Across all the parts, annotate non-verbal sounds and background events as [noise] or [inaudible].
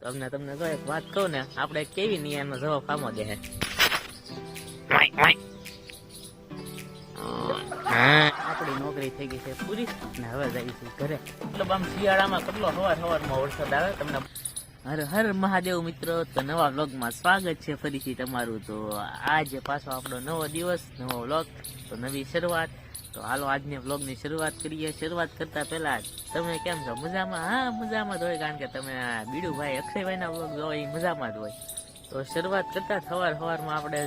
તમને તમને જો એક વાત કહું ને આપણે કેવી નિયમનો જવાબ આમો દે હે? આપણી નોકરી થઈ ગઈ છે પૂરી ને હવે જઈ છે ઘરે. મતલબ આમ શિયાળામાં કેટલો હવાર હવારમાં વરસાદ આવે તમને? હર હર મહાદેવ મિત્રો તો નવા વ્લોગમાં સ્વાગત છે ફરીથી તમારું. તો આજે પાછો આપણો નવો દિવસ નવો વ્લોગ તો નવી શરૂઆત. તો હાલો, આજની વ્લોગની શરૂઆત કરીએ. શરૂઆત કરતા પહેલા તમે કેમ છો? મજામાં? હા, મજામાં જ હોય, કારણ કે તમે બીડુભાઈ અક્ષયભાઈના વ્લોગ જો એ મજામાં જ હોય. તો શરૂઆત કરતા સવાર સવારમાં આપણે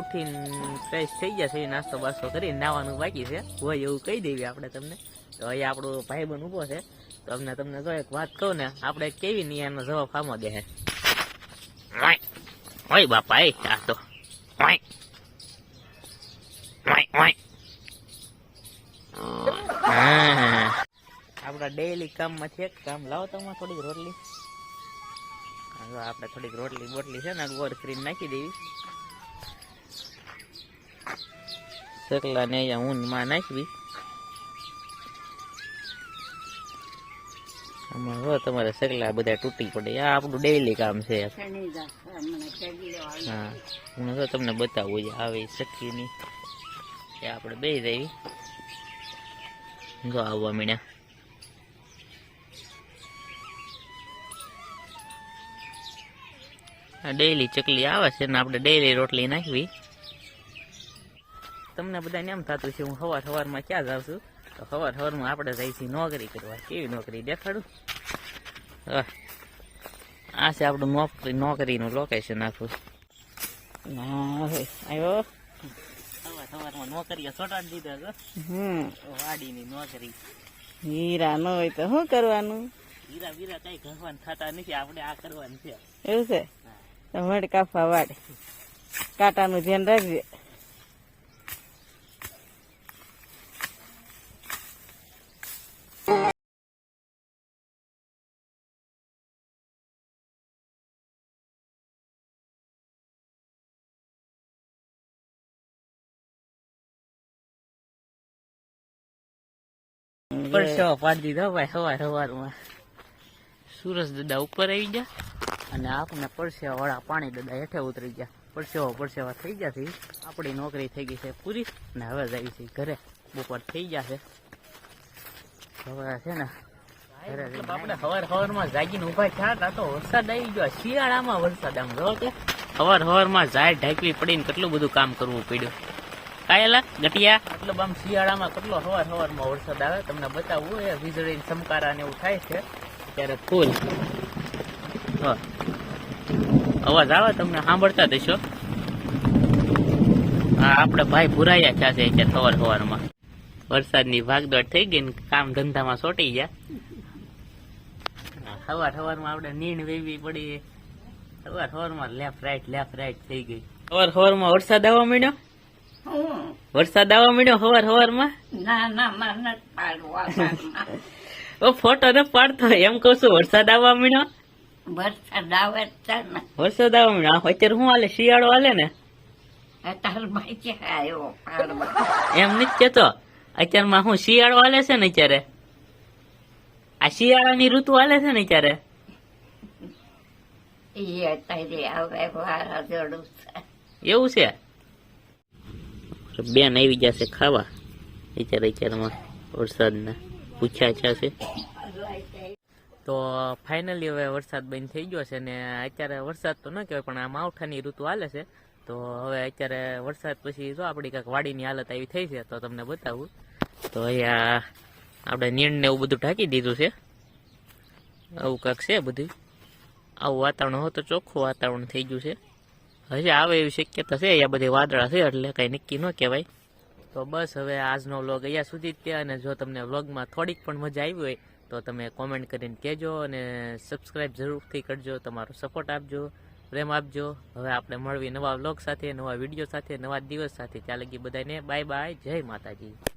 ઉઠીને ફ્રેશ થઈ ગયા છે નાસ્તો બાસ્તો કરીને નાવાનું બાકી છે. હોય એવું કહી દેવી આપણે તમને. તો અહીંયા આપણો ભાઈબંધ ઊભો છે. તો અમને તમને જો એક વાત કહું ને, આપણે કેવી નિયાનો જવાબ આમો દે હે. ઓય બાપા, એ આ તો. ઓય ઓય હા આપણા ડેઈલી કામમાંથી એક કામ. લાવો તમે થોડીક રોટલી. હવે આપણે થોડીક રોટલી બોટલી છે ને ગોળ કરીને નાખી દેવી. સકલા ને અહીંયા ઊનમાં નાખવી. આમાં જો તમારે સકલા બધા તૂટી પડે. આ આપણું ડેઈલી કામ છે. હા, હું જો તમને બતાવું છે આવે સખીની એ આપણે બે દેવી જો આવવા મીણ્યા ડેઈલી ચકલી આવે છે ને આપણે ડેઈલી રોટલી નાખવી. તમને બધાને એમ થતું છે હું સવાર સવારમાં ક્યાં જાઉં છું? તો સવાર સવારમાં આપણે જઈ છીએ નોકરી કરવા. કેવી નોકરી? દેખાડું. આ છે આપણું નોકરી નોકરીનું લોકેશન આખું. ના હવે આવ્યો સવાર સવારમાં નોકરીએ સોટાડી દીધા હમ. વાડીની નોકરી. હીરા ન હોય તો શું કરવાનું? હીરા બીરા કઈ કરવાનું થતા નથી આપણે આ કરવાનું છે. એવું છે? વડ કાપવા વાડે. કાંટાનું ધ્યાન રાખજે. પરસેવો પાડી દીધા ભાઈ સવાર સવારમાં સુરજ દાદા ઉપર આવી ગયા. અને આપણે પરસેવા વાળા પાણી દાદા હેઠે ઉતરી ગયા. પરસેવા પરસેવા થઈ ગયા છે. આપણી નોકરી થઈ ગઈ છે પૂરી. ને હવે જાય છે ઘરે. બપોર થઈ ગયા છે. હવે છે ને આપણે સવાર હવારમાં જાગીને ઊભા થયા તા તો વરસાદ આવી ગયો. શિયાળામાં વરસાદ આમ જો કે. સવાર હવારમાં ઝાડ ઢાંકવી પડીને કેટલું બધું કામ કરવું પડ્યું. કાયલા ગટિયા. મતલબ આમ શિયાળામાં કેટલો સવાર સવારમાં વરસાદ આવે? તમને બતાવવું એ વીજળી ચમકારા ને એવું થાય છે. ત્યારે ફૂલ. અવાજ આવે તમને? સાંભળતા દેશો હા આપણે ભાઈ ભુરાયા થયા છે અત્યારે સવાર સવારમાં. વરસાદની ભાગદોડ થઈ ગઈ ને કામ ધંધામાં સોટી ગયા. સવાર સવાર સવારમાં આપણે નીણ વેવી પડી સવાર સવારમાં લેફ્ટ રાઈટ લેફ્ટ રાઈટ થઈ ગઈ. સવાર સવારમાં વરસાદ આવવા માંડ્યો? વરસાદ આવવા માંડ્યો સવાર સવારમાં? ના ના માર પાડવા [laughs] ઓ ફોટો ને પાડતો. એમ કહું છું વરસાદ આવવા માંડ્યો? વરસાદ આવે ને. વરસાદ આવે અત્યારે શું હાલે? શિયાળો હાલે ને? એમ નથી કેતો. અત્યારમાં હું શિયાળો હાલે છે ને અત્યારે? આ શિયાળાની ઋતુ હાલે છે ને અત્યારે? એવું છે? બેન આવી જશે ખાવા. અત્યારે અત્યારમાં વરસાદના પૂછ્યા છે. તો ફાઇનલી હવે વરસાદ બંધ થઈ ગયો છે ને અત્યારે વરસાદ તો ન કહેવાય, પણ આ માવઠાની ઋતુ હાલે છે. તો હવે અત્યારે વરસાદ પછી જો આપણી કાંઈક વાડીની હાલત આવી થઈ છે તો તમને બતાવું. તો અહીંયા આપણે નીણ ને એવું બધું ઢાંકી દીધું છે. આવું કાંક છે બધું. આવું વાતાવરણ હોય તો ચોખ્ખું વાતાવરણ થઈ ગયું છે. હજી આવે એવી શક્યતા છે, અહીંયા બધી વાદળા છે એટલે કંઈ નક્કી ન કહેવાય. તો બસ હવે આજનો વ્લોગ અહીંયા સુધી જ ત્યાં અને જો તમને વ્લોગમાં થોડીક પણ મજા આવી હોય તો તમે કોમેન્ટ કરીને કહેજો અને સબસ્ક્રાઈબ જરૂરથી કરજો. તમારો સપોર્ટ આપજો, પ્રેમ આપજો. હવે આપણે મળવી નવા વ્લોગ સાથે, નવા વીડિયો સાથે, નવા દિવસ સાથે. ત્યાં લગી બધાને બાય બાય જય માતાજી.